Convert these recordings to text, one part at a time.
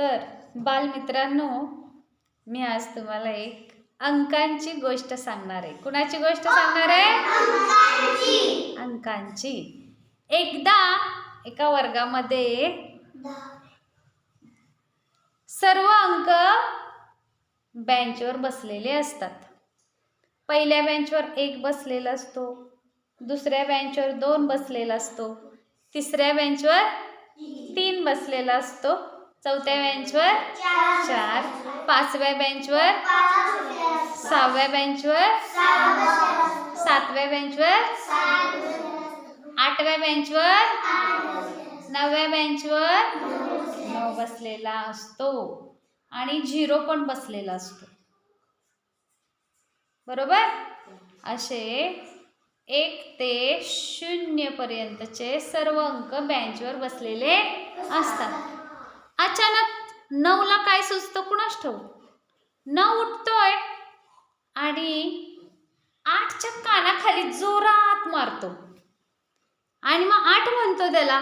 तर बालमित्रांनो मी आज तुम्हाला एक अंकांची गोष्ट सांगणार आहे. कुणाची गोष्ट सांगणार आहे? अंकांची. एकदा एका वर्गामध्ये सर्व अंक बेंचवर बसलेले असतात. पहिल्या बेंचवर एक बसलेला असतो दुसऱ्या बेंचवर दोन बसलेला असतो तिसऱ्या बेंचवर तीन बसलेला असतो. चौथ्या बेंचवर चार. पाचव्या बेंचवर सहाव्या बेंचवर सातव्या बेंचवर आठव्या बेंचवर नवव्या बेंचवर नऊ बसलेला असतो आणि झिरो पण बसलेला असतो. बरोबर? असे एक ते शून्य पर्यंतचे सर्व अंक बेंचवर बसलेले असतात. अचानक नऊला काय सुचतं? कुणास ठेवू नऊ उठतोय आणि आठच्या कानाखाली जोरात मारतो. आणि मग आठ म्हणतो त्याला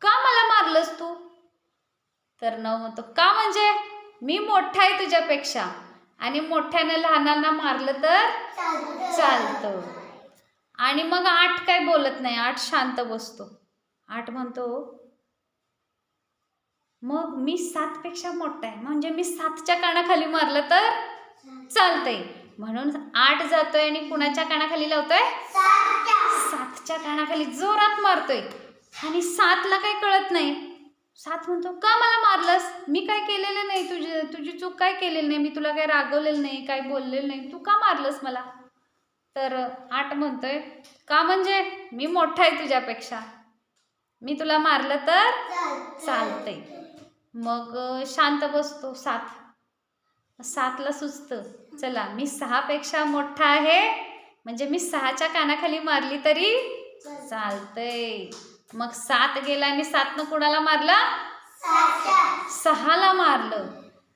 का मला मारलंस तू? तर नऊ म्हणतो का म्हणजे? मी मोठा आहे तुझ्यापेक्षा आणि मोठ्यानं लहानांना मारलं तर चालतं. आणि मग आठ काय बोलत नाही आठ शांत बसतो. आठ म्हणतो मग मी सातपेक्षा मोठा आहे. म्हणजे मी सातच्या कानाखाली मारलं तर चालतंय. म्हणून आठ जातोय आणि कुणाच्या कानाखाली लावतोय? सातच्या. कानाखाली जोरात मारतोय. आणि सातला काही कळत नाही. सात म्हणतो का मला मारलंस? मी काय केलेलं नाही तुझी तुझी चूक काय केलेली नाही? मी तुला काय रागवलेलं नाही काय बोललेलं नाही? तू का मारलंस मला? तर आठ म्हणतोय का म्हणजे? मी मोठा आहे तुझ्यापेक्षा. मी तुला मारलं तर चालतंय. मग शांत बसतो सात. सातला सुचतं चला मी सहापेक्षा मोठा आहे म्हणजे मी सहाच्या कानाखाली मारली तरी चालतंय. मग सात गेला आणि सातनं कुणाला मारलं? सहाला मारलं.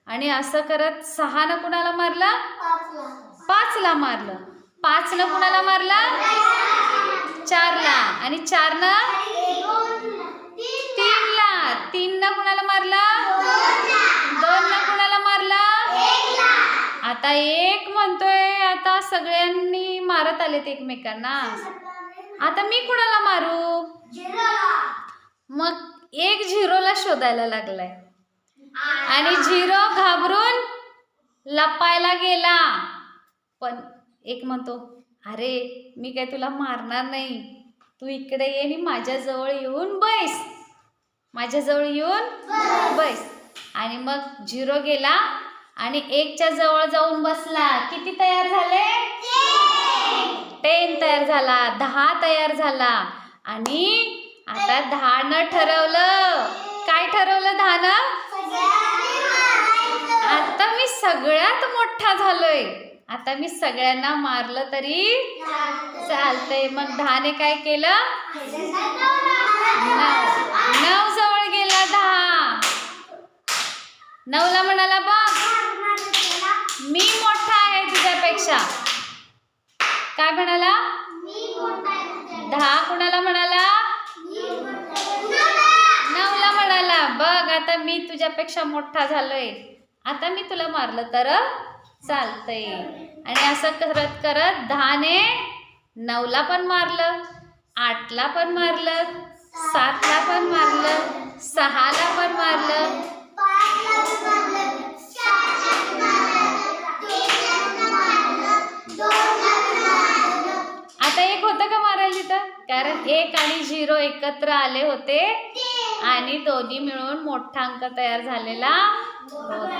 आणि असं करत सहानं कुणाला मारलं? पाचला. मारलं. पाचनं कुणाला मारलं? चारला. आणि चारनं तीनला तीननं कुणाला मारलं दोननं कुणाला मारलं आता एक म्हणतोय आता सगळ्यांनी मारत आलेत एकमेकांना. आता मी कुणाला मारू? मग एक झिरोला शोधायला लागलाय. आणि झिरो घाबरून लपायला गेला. पण एक म्हणतो अरे मी काय तुला मारणार नाही. तू इकडे ये आणि माझ्याजवळ येऊन बैस. माझ्याजवळ येऊन बैस. आणि मग झिरो गेला. आणि एकच्या जवळ जाऊन बसला. किती तयार झाले? टेन तयार झाला. दहा तयार झाला. आणि आता दहानं ठरवलं. काय ठरवलं दहानं? आता मी सगळ्यात मोठा झालोय. आता मी सगळ्यांना मारलं तरी चालतंय. मग दहाने काय केलं नऊ नऊ जवळ गेला दहा नऊला म्हणाला बघ मी मोठा आहे तुझ्यापेक्षा. काय म्हणाला? दहा कुणाला म्हणाला? नऊला म्हणाला बघ आता मी तुझ्यापेक्षा मोठा झालोय. आता मी तुला मारलं तर चालतंय. आणि असं करत करत दहाने नऊला पण मारलं आठला पण मारलं सातला पण मारलं सहाला पण मारलं होतं का मारायला तिथं? कारण एक आणि झिरो एकत्र आले होते आणि दोन्ही मिळून मोठा अंक तयार झालेला होता.